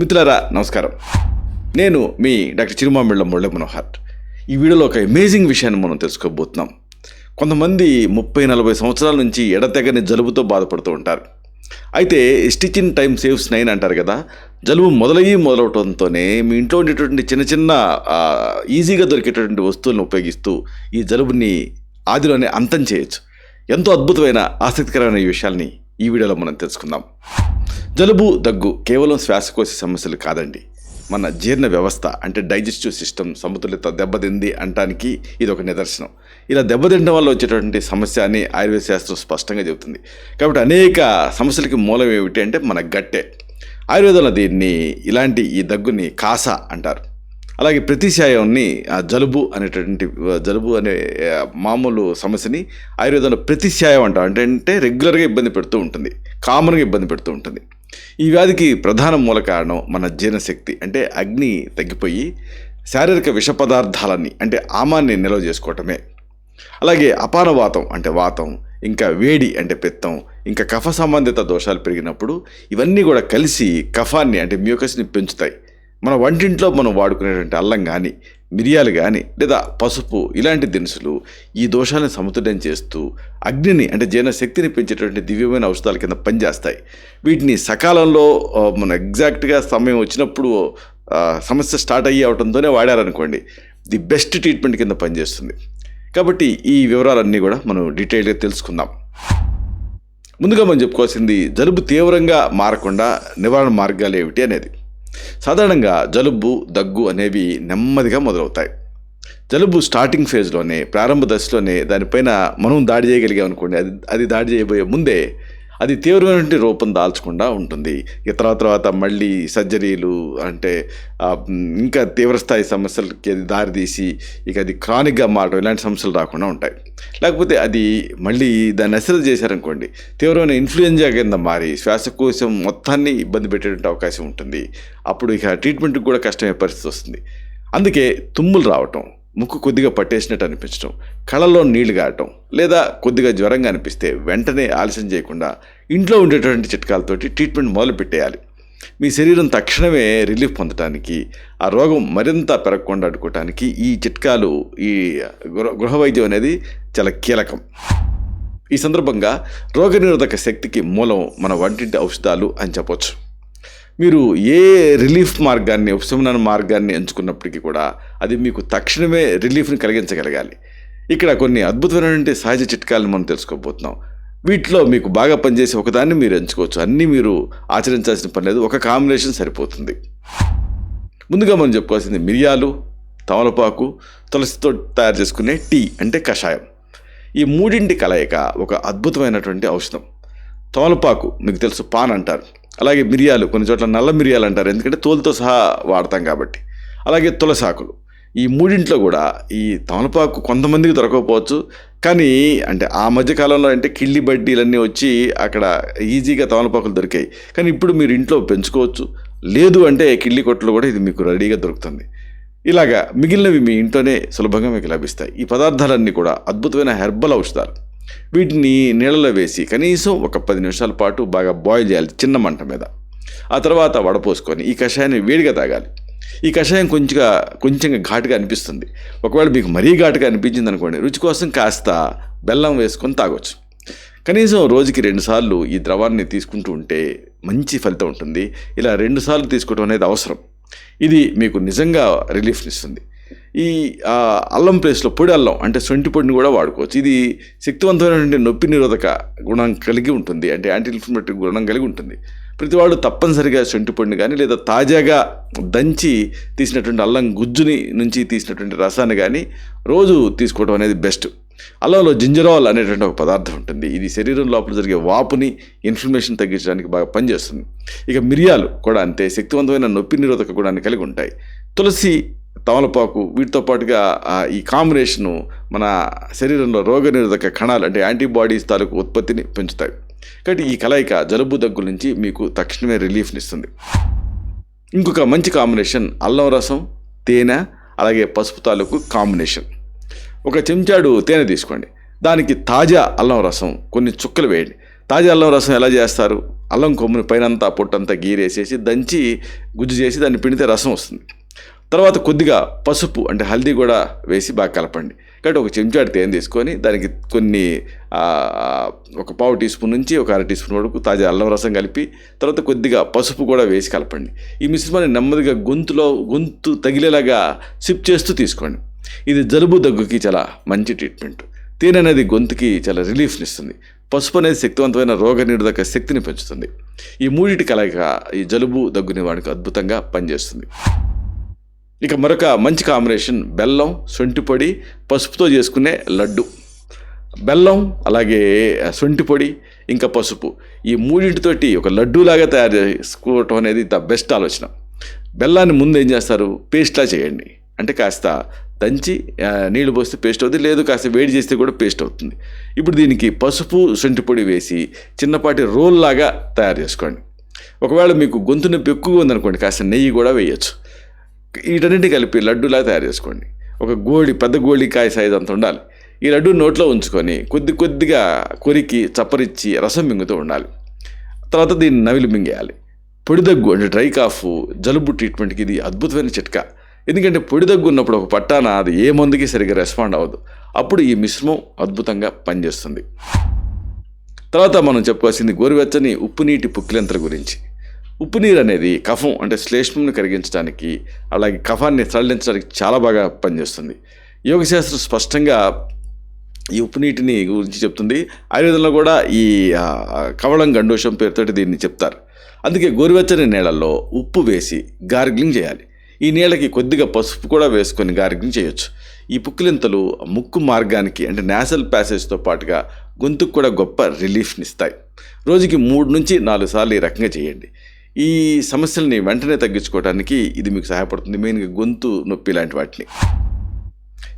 మిత్రులారా నమస్కారం. నేను మీ డాక్టర్ చిరుమామిళ్ళ మురళి మనోహర్. ఈ వీడియోలో ఒక అమేజింగ్ విషయాన్ని మనం తెలుసుకోబోతున్నాం. కొంతమంది ముప్పై నలభై సంవత్సరాల నుంచి ఎడతెగని జలుబుతో బాధపడుతూ ఉంటారు. అయితే stitch in time saves nine అంటారు కదా జలుబు మొదలయ్యి మొదలవటంతోనే మీ ఇంట్లో ఉండేటువంటి చిన్న చిన్న ఈజీగా దొరికేటటువంటి వస్తువులను ఉపయోగిస్తూ ఈ జలుబుని ఆదిలోనే అంతం చేయొచ్చు. ఎంతో అద్భుతమైన ఆసక్తికరమైన ఈ విషయాల్ని ఈ వీడియోలో మనం తెలుసుకుందాం. జలుబు దగ్గు కేవలం శ్వాసకోశ సమస్యలు కాదండి. మన జీర్ణ వ్యవస్థ అంటే డైజెస్టివ్ సిస్టమ్ సమతుల్యత దెబ్బతింది అంటానికి ఇది ఒక నిదర్శనం. ఇలా దెబ్బతింటం వల్ల వచ్చేటటువంటి సమస్య అని ఆయుర్వేద శాస్త్రం స్పష్టంగా చెబుతుంది. కాబట్టి అనేక సమస్యలకి మూలం ఏమిటి అంటే మన గట్టే. ఆయుర్వేదంలో దీన్ని ఇలాంటి ఈ దగ్గుని కాస అంటారు. అలాగే ప్రతిశాయంని జలుబు అనేటటువంటి జలుబు అనే మామూలు సమస్యని ఆయుర్వేదంలో ప్రతిశాయం అంటారు. అంటే అంటే రెగ్యులర్గా ఇబ్బంది పెడుతూ ఉంటుంది. కామన్గా ఇబ్బంది పెడుతూ ఉంటుంది. ఈ వ్యాధికి ప్రధాన మూల కారణం మన జీర్ణశక్తి అంటే అగ్ని తగ్గిపోయి శారీరక విష పదార్థాలని అంటే ఆమాన్ని నిల్వ చేసుకోవటమే. అలాగే అపానవాతం అంటే వాతం ఇంకా వేడి అంటే పిత్తం ఇంకా కఫ సంబంధిత దోషాలు పెరిగినప్పుడు ఇవన్నీ కూడా కలిసి కఫాన్ని అంటే మ్యూకస్ని పెంచుతాయి. మన వంటింట్లో మనం వాడుకునేటువంటి అల్లం కానీ మిరియాలు కానీ లేదా పసుపు ఇలాంటి దినుసులు ఈ దోషాలను సమతుల్యం చేస్తూ అగ్నిని అంటే జీర్ణశక్తిని పెంచేటువంటి దివ్యమైన ఔషధాల కింద పనిచేస్తాయి. వీటిని సకాలంలో మన ఎగ్జాక్ట్గా సమయం వచ్చినప్పుడు సమస్య స్టార్ట్ అయ్యి అవడంతోనే వాడారనుకోండి ది బెస్ట్ ట్రీట్మెంట్ కింద పనిచేస్తుంది. కాబట్టి ఈ వివరాలన్నీ కూడా మనం డీటెయిల్గా తెలుసుకుందాం. ముందుగా మనం చెప్పుకోవాల్సింది జలుబు తీవ్రంగా మారకుండా నివారణ మార్గాలు ఏమిటి అనేది. సాధారణంగా జలుబు దగ్గు అనేవి నెమ్మదిగా మొదలవుతాయి. జలుబు స్టార్టింగ్ ఫేజ్లోనే ప్రారంభ దశలోనే దానిపైన మనం దాడి చేయగలిగాం అనుకోండి అది అది దాడి చేయబోయే ముందే అది తీవ్రమైన రూపం దాల్చకుండా ఉంటుంది. ఇతర తర్వాత మళ్ళీ సర్జరీలు అంటే ఇంకా తీవ్రస్థాయి సమస్యలకి అది దారితీసి ఇక అది క్రానిక్గా మారడం ఇలాంటి సమస్యలు రాకుండా ఉంటాయి. లేకపోతే అది మళ్ళీ దాన్ని అసలు చేశారనుకోండి తీవ్రమైన ఇన్ఫ్లుయెంజా కింద మారి శ్వాసకోశం మొత్తాన్ని ఇబ్బంది పెట్టేటువంటి అవకాశం ఉంటుంది. అప్పుడు ఇక ట్రీట్మెంట్కి కూడా కష్టమయ్యే పరిస్థితి వస్తుంది. అందుకే తుమ్ములు రావటం ముక్కు కొద్దిగా పట్టేసినట్టు అనిపించడం కళ్ళలో నీళ్ళు గారటం లేదా కొద్దిగా జ్వరంగా అనిపిస్తే వెంటనే ఆలస్యం చేయకుండా ఇంట్లో ఉండేటువంటి చిట్కాలతోటి ట్రీట్మెంట్ మొదలు పెట్టేయాలి. మీ శరీరం తక్షణమే రిలీఫ్ పొందడానికి ఆ రోగం మరింత పెరగకుండా అడ్డుకోవటానికి ఈ చిట్కాలు ఈ గృహ గృహ వైద్యం అనేది చాలా కీలకం. ఈ సందర్భంగా రోగనిరోధక శక్తికి మూలం మన వంటింటి ఔషధాలు అని చెప్పొచ్చు. మీరు ఏ రిలీఫ్ మార్గాన్ని ఉపశమన మార్గాన్ని ఎంచుకున్నప్పటికీ కూడా అది మీకు తక్షణమే రిలీఫ్ని కలిగించగలగాలి. ఇక్కడ కొన్ని అద్భుతమైనటువంటి సహజ చిట్కాలను మనం తెలుసుకోబోతున్నాం. వీటిలో మీకు బాగా పనిచేసే ఒకదాన్ని మీరు ఎంచుకోవచ్చు. అన్నీ మీరు ఆచరించాల్సిన పని లేదు. ఒక కాంబినేషన్ సరిపోతుంది. ముందుగా మనం చెప్పుకోవాల్సింది మిరియాలు తమలపాకు తులసితో తయారు చేసుకునే టీ అంటే కషాయం. ఈ మూడింటి కలయిక ఒక అద్భుతమైనటువంటి ఔషధం. తమలపాకు మీకు తెలుసు పాన్ అంటారు. అలాగే మిరియాలు కొన్ని చోట్ల నల్ల మిరియాలు అంటారు. ఎందుకంటే తోలుతో సహా వాడతాం కాబట్టి. అలాగే తులసాకులు. ఈ మూడింట్లో కూడా ఈ తమలపాకు కొంతమందికి దొరకకపోవచ్చు. కానీ అంటే ఆ మధ్యకాలంలో అంటే కిళ్ళి బడ్డీలన్నీ వచ్చి అక్కడ ఈజీగా తమలపాకులు దొరికాయి. కానీ ఇప్పుడు మీరు ఇంట్లో పెంచుకోవచ్చు. లేదు అంటే కిళ్ళి కొట్లు కూడా ఇది మీకు రెడీగా దొరుకుతుంది. ఇలాగా మిగిలినవి మీ ఇంట్లోనే సులభంగా మీకు లభిస్తాయి. ఈ పదార్థాలన్నీ కూడా అద్భుతమైన హెర్బల్ ఔషధాలు. వీటిని నీళ్ళలో వేసి కనీసం ఒక పది నిమిషాల పాటు బాగా బాయిల్ చేయాలి చిన్న మంట మీద. ఆ తర్వాత వడపోసుకొని ఈ కషాయాన్ని వేడిగా తాగాలి. ఈ కషాయం కొంచెంగా కొంచెంగా ఘాటుగా అనిపిస్తుంది. ఒకవేళ మీకు మరీ ఘాటుగా అనిపించింది అనుకోండి రుచి కోసం కాస్త బెల్లం వేసుకొని తాగొచ్చు. కనీసం రోజుకి రెండుసార్లు ఈ ద్రవాన్ని తీసుకుంటూ ఉంటే మంచి ఫలితం ఉంటుంది. ఇలా రెండుసార్లు తీసుకోవడం అనేది అవసరం. ఇది మీకు నిజంగా రిలీఫ్ని ఇస్తుంది. ఈ అల్లం ప్లేస్లో పొడి అల్లం అంటే సొంటి పొడిని కూడా వాడుకోవచ్చు. ఇది శక్తివంతమైనటువంటి నొప్పి నిరోధక గుణం కలిగి ఉంటుంది. అంటే యాంటీ ఇన్ఫ్లమేటరీ గుణం కలిగి ఉంటుంది. ప్రతివాడు తప్పనిసరిగా సొంటి పొడిని కానీ లేదా తాజాగా దంచి తీసినటువంటి అల్లం గుజ్జుని నుంచి తీసినటువంటి రసాన్ని కానీ రోజు తీసుకోవడం అనేది బెస్ట్. అల్లంలో జింజరాల్ అనేటువంటి ఒక పదార్థం ఉంటుంది. ఇది శరీరం లోపల జరిగే వాపుని ఇన్ఫ్లమేషన్ తగ్గించడానికి బాగా పనిచేస్తుంది. ఇక మిరియాలు కూడా అంతే శక్తివంతమైన నొప్పి నిరోధక గుణాన్ని కలిగి ఉంటాయి. తులసి తమలపాకు వీటితో పాటుగా ఈ కాంబినేషను మన శరీరంలో రోగనిరోధక కణాలు అంటే యాంటీబాడీస్ తాలూకు ఉత్పత్తిని పెంచుతాయి. కాబట్టి ఈ కలయిక జలుబు దగ్గు నుంచి మీకు తక్షణమే రిలీఫ్ని ఇస్తుంది. ఇంకొక మంచి కాంబినేషన్ అల్లం రసం తేనె అలాగే పసుపు తాలూకు కాంబినేషన్ ఒక చెంచాడు తేనె తీసుకోండి. దానికి తాజా అల్లం రసం కొన్ని చుక్కలు వేయండి. తాజా అల్లం రసం ఎలా చేస్తారు? అల్లం కొమ్ముని పైనంతా పొట్టంతా గీరేసేసి దంచి గుజ్జు చేసి దాన్ని పిండితే రసం వస్తుంది. తర్వాత కొద్దిగా పసుపు అంటే హల్దీ కూడా వేసి బాగా కలపండి. కాబట్టి ఒక చెంచాడు తేనె తీసుకొని దానికి కొన్ని ఒక పావు టీ స్పూన్ నుంచి ఒక అర టీ స్పూన్ వరకు తాజా అల్లం రసం కలిపి తర్వాత కొద్దిగా పసుపు కూడా వేసి కలపండి. ఈ మిశ్రమాన్ని నెమ్మదిగా గొంతులో గొంతు తగిలేలాగా సిప్ చేస్తూ తీసుకోండి. ఇది జలుబు దగ్గుకి చాలా మంచి ట్రీట్మెంట్. తేనె అనేది గొంతుకి చాలా రిలీఫ్ని ఇస్తుంది. పసుపు అనేది శక్తివంతమైన రోగ నిరోధక శక్తిని పెంచుతుంది. ఈ మూడింటి కలయిక ఈ జలుబు దగ్గుని వాడికి అద్భుతంగా పనిచేస్తుంది. ఇక మరొక మంచి కాంబినేషన్ బెల్లం సొంటి పొడి పసుపుతో చేసుకునే లడ్డు. బెల్లం అలాగే సొంటి పొడి ఇంకా పసుపు. ఈ మూడింటితోటి ఒక లడ్డూలాగా తయారు చేసుకోవటం అనేది ద బెస్ట్ ఆలోచన. బెల్లాన్ని ముందు ఏం చేస్తారు? పేస్ట్లా చేయండి. అంటే కాస్త దంచి నీళ్ళు నీళ్ళు పోస్తే పేస్ట్ అవుతుంది లేదు కాస్త వేడి చేస్తే కూడా పేస్ట్ అవుతుంది. ఇప్పుడు దీనికి పసుపు శొంఠి పొడి వేసి చిన్నపాటి రోల్ లాగా తయారు చేసుకోండి. ఒకవేళ మీకు గొంతు నొప్పి ఎక్కువగా ఉందనుకోండి కాస్త నెయ్యి కూడా వేయచ్చు. వీటన్నింటినీ కలిపి లడ్డూలా తయారు చేసుకోండి. ఒక గోళి పెద్ద గోళికాయ సైజ్ అంత ఉండాలి. ఈ లడ్డు నోట్లో ఉంచుకొని కొద్ది కొద్దిగా కొరికి చప్పరిచ్చి రసం మింగుతూ ఉండాలి. తర్వాత దీన్ని నవిలి మింగేయాలి. పొడి దగ్గు అంటే డ్రై కాఫ్ జలుబు ట్రీట్మెంట్కి ఇది అద్భుతమైన చిట్కా. ఎందుకంటే పొడి దగ్గు ఉన్నప్పుడు ఒక పట్టాన అది ఏ మందుకి సరిగ్గా రెస్పాండ్ అవ్వదు. అప్పుడు ఈ మిశ్రమం అద్భుతంగా పనిచేస్తుంది. తర్వాత మనం చెప్పుకోవాల్సింది గోరువెచ్చని ఉప్పు నీటి పుక్కిలంతర గురించి. ఉప్పు నీరు అనేది కఫం అంటే శ్లేష్మంను కరిగించడానికి అలాగే కఫాన్ని సడలించడానికి చాలా బాగా పనిచేస్తుంది. యోగశాస్త్రం స్పష్టంగా ఈ ఉప్పు నీటిని గురించి చెప్తుంది. ఆయుర్వేదంలో కూడా ఈ కవళం గండోషం పేరుతోటి దీన్ని చెప్తారు. అందుకే గోరువెచ్చని నీళ్ళల్లో ఉప్పు వేసి గార్గిలింగ్ చేయాలి. ఈ నీళ్ళకి కొద్దిగా పసుపు కూడా వేసుకొని గార్గిలింగ్ చేయొచ్చు. ఈ పుక్కిలింతలు ముక్కు మార్గానికి అంటే నేసల్ ప్యాసేజ్తో పాటుగా గొంతుకు కూడా గొప్ప రిలీఫ్ని ఇస్తాయి. రోజుకి మూడు నుంచి నాలుగు సార్లు ఈ రకంగా చేయండి. ఈ సమస్యల్ని వెంటనే తగ్గించుకోవడానికి ఇది మీకు సహాయపడుతుంది. మెయిన్గా గొంతు నొప్పి లాంటి వాటిని.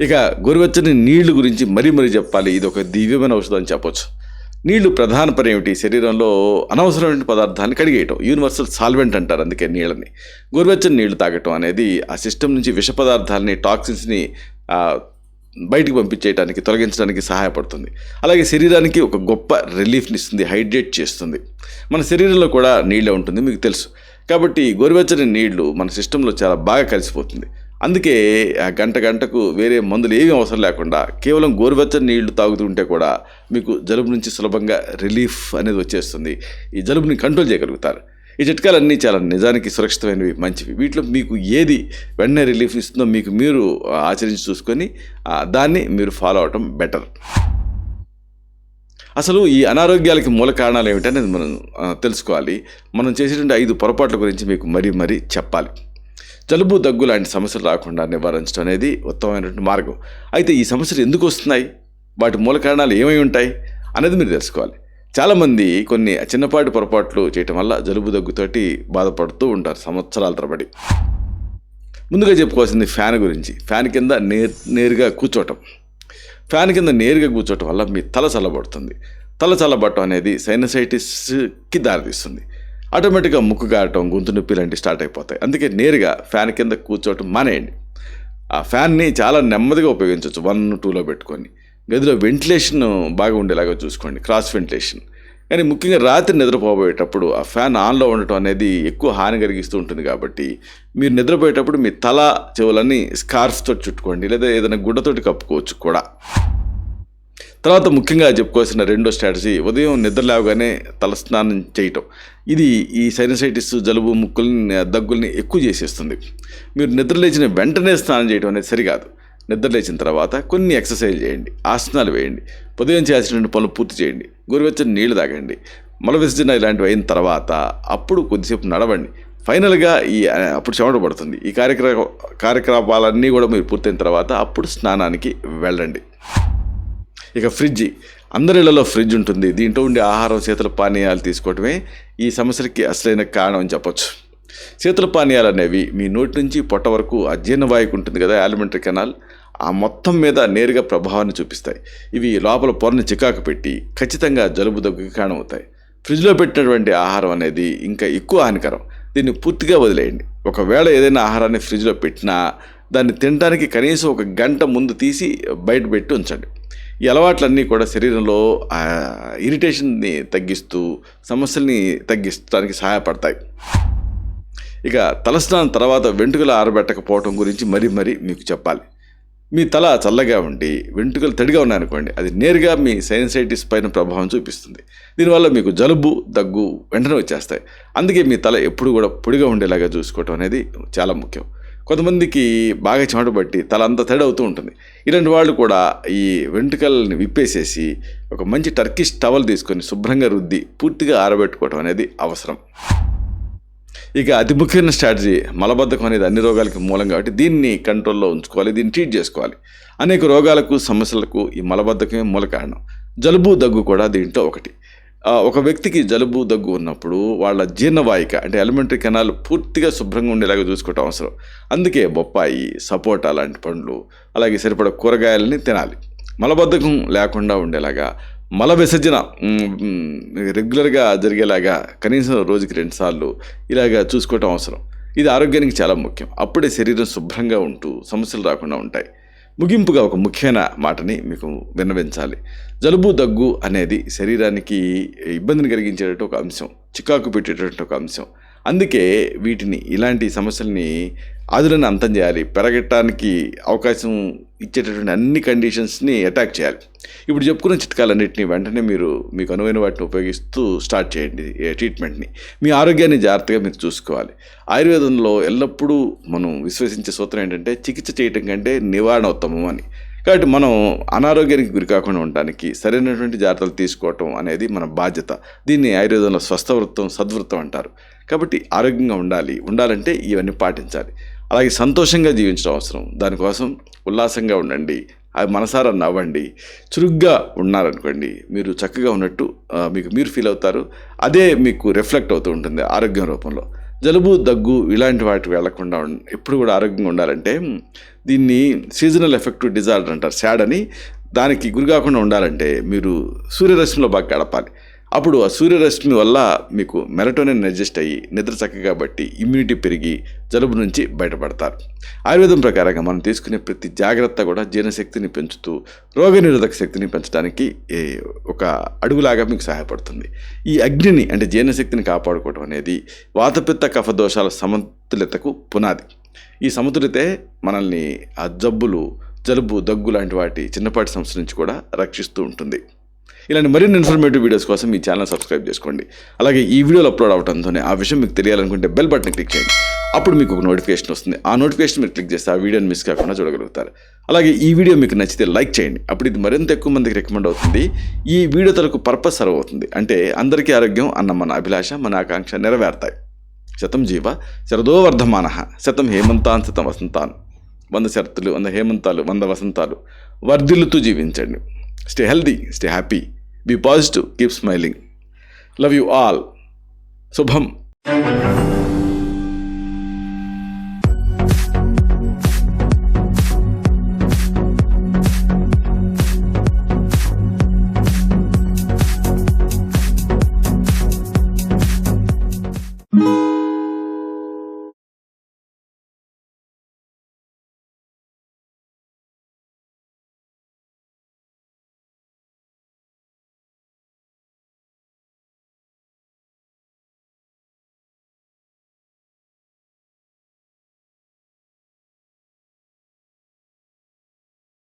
ఇక గోరువెచ్చని నీళ్ళు గురించి మరీ మరీ చెప్పాలి. ఇది ఒక దివ్యమైన ఔషధం అని చెప్పొచ్చు. నీళ్ళు ప్రధాన పని ఏమిటి? శరీరంలో అనవసరమైన పదార్థాన్ని కడిగేయటం. యూనివర్సల్ సాల్వెంట్ అంటారు అందుకే నీళ్ళని. గోరువెచ్చని నీళ్ళు తాగటం అనేది ఆ సిస్టమ్ నుంచి విష పదార్థాలని టాక్సిన్స్ని బయటికి పంపించేయడానికి తొలగించడానికి సహాయపడుతుంది. అలాగే శరీరానికి ఒక గొప్ప రిలీఫ్ని ఇస్తుంది హైడ్రేట్ చేస్తుంది. మన శరీరంలో కూడా నీళ్ళే ఉంటుంది మీకు తెలుసు. కాబట్టి గోరువెచ్చని నీళ్ళు మన సిస్టంలో చాలా బాగా కలిసిపోతుంది. అందుకే ఆ గంట గంటకు వేరే మందులు ఏమీ అవసరం లేకుండా కేవలం గోరువెచ్చని నీళ్ళు తాగుతుంటే కూడా మీకు జలుబు నుంచి సులభంగా రిలీఫ్ అనేది వచ్చేస్తుంది. ఈ జలుబుని కంట్రోల్ చేయగలుగుతారు. ఈ చిట్కాలన్నీ చాలా నిజానికి సురక్షితమైనవి మంచివి. వీటిలో మీకు ఏది వెంటనే రిలీఫ్ ఇస్తుందో మీకు మీరు ఆచరించి చూసుకొని దాన్ని మీరు ఫాలో అవటం బెటర్ అసలు ఈ అనారోగ్యాలకి మూల కారణాలు ఏమిటనేది మనం తెలుసుకోవాలి. మనం చేసేటువంటి ఐదు పొరపాట్ల గురించి మీకు మరీ మరీ చెప్పాలి. జలుబు దగ్గు లాంటి సమస్యలు రాకుండా నివారించడం అనేది ఉత్తమమైనటువంటి మార్గం. అయితే ఈ సమస్యలు ఎందుకు వస్తున్నాయి? వాటి మూల కారణాలు ఏమై ఉంటాయి? అనేది మీరు తెలుసుకోవాలి. చాలామంది కొన్ని చిన్నపాటి పొరపాట్లు చేయటం వల్ల జలుబు దగ్గుతోటి బాధపడుతూ ఉంటారు సంవత్సరాల తరబడి. ముందుగా చెప్పుకోవాల్సింది ఫ్యాన్ గురించి. ఫ్యాన్ కింద నేర్ నేరుగా కూర్చోవటం. ఫ్యాన్ కింద నేరుగా కూర్చోవటం వల్ల మీ తల చల్లబడుతుంది. తల చల్లబడటం అనేది సైనసైటిస్కి దారితీస్తుంది. ఆటోమేటిక్గా ముక్కు గారటం గొంతు నొప్పి లాంటివి స్టార్ట్ అయిపోతాయి. అందుకే నేరుగా ఫ్యాన్ కింద కూర్చోవటం మానేయండి. ఆ ఫ్యాన్ని చాలా నెమ్మదిగా ఉపయోగించవచ్చు. వన్ టూలో పెట్టుకొని. గదిలో వెంటిలేషన్ బాగా ఉండేలాగా చూసుకోండి క్రాస్ వెంటిలేషన్ కానీ ముఖ్యంగా రాత్రి నిద్రపోబోయేటప్పుడు ఆ ఫ్యాన్ ఆన్లో ఉండటం అనేది ఎక్కువ హాని కలిగిస్తూ ఉంటుంది కాబట్టి మీరు నిద్రపోయేటప్పుడు మీ తల చెవులన్నీ స్కార్ఫ్తో చుట్టుకోండి లేదా ఏదైనా గుడ్డతోటి కప్పుకోవచ్చు కూడా. తర్వాత ముఖ్యంగా చెప్పుకోవాల్సిన రెండో స్ట్రాటజీ ఉదయం నిద్ర లేవగానే తలస్నానం చేయటం. ఇది ఈ సైనసైటిస్ జలుబు ముక్కుల్ని దగ్గుల్ని ఎక్కువ చేసేస్తుంది. మీరు నిద్ర లేచిన వెంటనే స్నానం చేయడం అనేది సరికాదు. నిద్ర లేచిన తర్వాత కొన్ని ఎక్సర్సైజ్ చేయండి ఆసనాలు వేయండి ఉదయం చేయాల్సినటువంటి పనులు పూర్తి చేయండి గోరువెచ్చని నీళ్ళు తాగండి మల విసర్జన ఇలాంటివి అయిన తర్వాత అప్పుడు కొద్దిసేపు నడవండి. ఫైనల్గా ఈ అప్పుడు చెమట పడుతుంది. ఈ కార్యక్రమ కార్యకలాపాలన్నీ కూడా మీరు పూర్తయిన తర్వాత అప్పుడు స్నానానికి వెళ్ళండి. ఇక ఫ్రిడ్జ్ అందరిళ్ళలో ఫ్రిడ్జ్ ఉంటుంది. దీంట్లో ఉండే ఆహారం శీతల పానీయాలు తీసుకోవటమే ఈ సమస్యలకి అసలైన కారణం అని చెప్పొచ్చు. శీతల పానీయాలు అనేవి మీ నోటి నుంచి పొట్ట వరకు అజీర్ణ వాయుకు ఉంటుంది కదా యాలిమెంటరీ కెనాల్. ఆ మొత్తం మీద నేరుగా ప్రభావాన్ని చూపిస్తాయి. ఇవి లోపల పొరని చికాకు పెట్టి ఖచ్చితంగా జలుబు దగ్గుకి కారణమవుతాయి. ఫ్రిడ్జ్లో పెట్టినటువంటి ఆహారం అనేది ఇంకా ఎక్కువ హానికరం. దీన్ని పూర్తిగా వదిలేయండి. ఒకవేళ ఏదైనా ఆహారాన్ని ఫ్రిడ్జ్లో పెట్టినా దాన్ని తినడానికి కనీసం ఒక గంట ముందు తీసి బయట పెట్టి ఉంచండి. ఈ అలవాట్లన్నీ కూడా శరీరంలో ఇరిటేషన్ని తగ్గిస్తూ సమస్యల్ని తగ్గించడానికి సహాయపడతాయి. ఇక తలస్నానం తర్వాత వెంట్రుకలు ఆరబెట్టకపోవటం గురించి మరీ మరీ మీకు చెప్పాలి. మీ తల చల్లగా ఉండి వెంట్రుకలు తడిగా ఉన్నాయనుకోండి అది నేరుగా మీ సైనసైటిస్ పైన ప్రభావం చూపిస్తుంది. దీనివల్ల మీకు జలుబు దగ్గు వెంటనే వచ్చేస్తాయి. అందుకే మీ తల ఎప్పుడు కూడా పొడిగా ఉండేలాగా చూసుకోవటం అనేది చాలా ముఖ్యం. కొంతమందికి బాగా చెమట పట్టి తల అంతా తడి అవుతూ ఉంటుంది. ఇలాంటి వాళ్ళు కూడా ఈ వెంట్రుకల్ని విప్పేసేసి ఒక మంచి టర్కిష్ టవల్ తీసుకొని శుభ్రంగా రుద్ది పూర్తిగా ఆరబెట్టుకోవటం అనేది అవసరం. ఇక అతి ముఖ్యమైన స్ట్రాటజీ మలబద్ధకం అనేది అన్ని రోగాలకి మూలం కాబట్టి దీన్ని కంట్రోల్లో ఉంచుకోవాలి దీన్ని ట్రీట్ చేసుకోవాలి. అనేక రోగాలకు సమస్యలకు ఈ మలబద్ధకమే మూల కారణం. జలుబు దగ్గు కూడా దీంట్లో ఒకటి. ఒక వ్యక్తికి జలుబు దగ్గు ఉన్నప్పుడు వాళ్ళ జీర్ణవాహిక అంటే ఎలిమెంటరీ కెనాల్ పూర్తిగా శుభ్రంగా ఉండేలాగా చూసుకోవటం అవసరం. అందుకే బొప్పాయి సపోటా లాంటి పండ్లు అలాగే సరిపడ కూరగాయలని తినాలి. మలబద్ధకం లేకుండా ఉండేలాగా మల విసర్జన రెగ్యులర్గా జరిగేలాగా కనీసం రోజుకి రెండుసార్లు ఇలాగా చూసుకోవటం అవసరం. ఇది ఆరోగ్యానికి చాలా ముఖ్యం. అప్పుడే శరీరం శుభ్రంగా ఉంటూ సమస్యలు రాకుండా ఉంటాయి. ముగింపుగా ఒక ముఖ్యమైన మాటని మీకు విన్నవించాలి. జలుబు దగ్గు అనేది శరీరానికి ఇబ్బందిని కలిగించేటటువంటి ఒక అంశం చికాకు పెట్టేటటువంటి ఒక అంశం. అందుకే వీటిని ఇలాంటి సమస్యల్ని అదులను అంతం చేయాలి. పెరగటానికి అవకాశం ఇచ్చేటటువంటి అన్ని కండిషన్స్ని అటాక్ చేయాలి. ఇప్పుడు చెప్పుకున్న చిట్కాలన్నింటినీ వెంటనే మీరు మీకు అనువైన వాటిని ఉపయోగిస్తూ స్టార్ట్ చేయండి ట్రీట్మెంట్ని. మీ ఆరోగ్యాన్ని జాగ్రత్తగా మీరు చూసుకోవాలి. ఆయుర్వేదంలో ఎల్లప్పుడూ మనం విశ్వసించే సూత్రం ఏంటంటే చికిత్స చేయటం కంటే నివారణ ఉత్తమం అని. కాబట్టి మనం అనారోగ్యానికి గురి కాకుండా ఉండడానికి సరైనటువంటి జాగ్రత్తలు తీసుకోవటం అనేది మన బాధ్యత. దీన్ని ఆయుర్వేదంలో స్వస్థవృత్తం సద్వృత్తం అంటారు. కాబట్టి ఆరోగ్యంగా ఉండాలి. ఉండాలంటే ఇవన్నీ పాటించాలి. అలాగే సంతోషంగా జీవించడం అవసరం. దానికోసం ఉల్లాసంగా ఉండండి. అది మనసారా నవ్వండి. చురుగ్గా ఉన్నారనుకోండి మీరు చక్కగా ఉన్నట్టు మీకు మీరు ఫీల్ అవుతారు. అదే మీకు రిఫ్లెక్ట్ అవుతూ ఉంటుంది ఆరోగ్యం రూపంలో. జలుబు దగ్గు ఇలాంటి వాటికి వెళ్ళకుండా ఎప్పుడు కూడా ఆరోగ్యంగా ఉండాలంటే దీన్ని సీజనల్ ఎఫెక్ట్ డిజార్డర్ అంటారు. శాడ్ అని దానికి గురి కాకుండా ఉండాలంటే మీరు సూర్యరశ్మిలో బాగా గడపాలి. అప్పుడు ఆ సూర్యరశ్మి వల్ల మీకు మెలటోనిన్ అడ్జస్ట్ అయ్యి నిద్ర చక్కగా బట్టి ఇమ్యూనిటీ పెరిగి జలుబు నుంచి బయటపడతారు. ఆయుర్వేదం ప్రకారంగా మనం తీసుకునే ప్రతి జాగ్రత్త కూడా జీర్ణశక్తిని పెంచుతూ రోగనిరోధక శక్తిని పెంచడానికి ఒక అడుగులాగా మీకు సహాయపడుతుంది. ఈ అగ్నిని అంటే జీర్ణశక్తిని కాపాడుకోవడం అనేది వాతపిత్త కఫ దోషాల సమతుల్యతకు పునాది. ఈ సమతుల్యతే మనల్ని ఆ జబ్బులు జలుబు దగ్గు లాంటి వాటి చిన్నపాటి సమస్య నుంచి కూడా రక్షిస్తూ ఉంటుంది. ఇలాంటి మరిన్ని ఇన్ఫర్మేటివ్ వీడియోస్ కోసం మీ ఛానల్ సబ్స్క్రైబ్ చేసుకోండి. అలాగే ఈ వీడియోలు అప్లోడ్ అవడంతోనే ఆ విషయం మీకు తెలియాలనుకుంటే బెల్ బటన్ క్లిక్ చేయండి. అప్పుడు మీకు ఒక నోటిఫికేషన్ వస్తుంది. ఆ నోటిఫికేషన్ మీరు క్లిక్ చేస్తే ఆ వీడియోని మిస్ కాకుండా చూడగలుగుతారు. అలాగే ఈ వీడియో మీకు నచ్చితే లైక్ చేయండి. అప్పుడు ఇది మరింత ఎక్కువ మందికి రికమెండ్ అవుతుంది. ఈ వీడియో తలకు పర్పస్ సర్వ్ అవుతుంది. అంటే అందరికీ ఆరోగ్యం అన్న మన అభిలాష మన ఆకాంక్ష నెరవేరుతాయి. శతం జీవ శరదో వర్ధమాన. శతం హేమంతాన్ శతం వసంతాన్. వంద శరతులు వంద హేమంతాలు వంద వసంతాలు. వర్ధిల్లుతూ జీవించండి. Stay healthy stay happy Be positive, keep smiling. Love you all. Subham.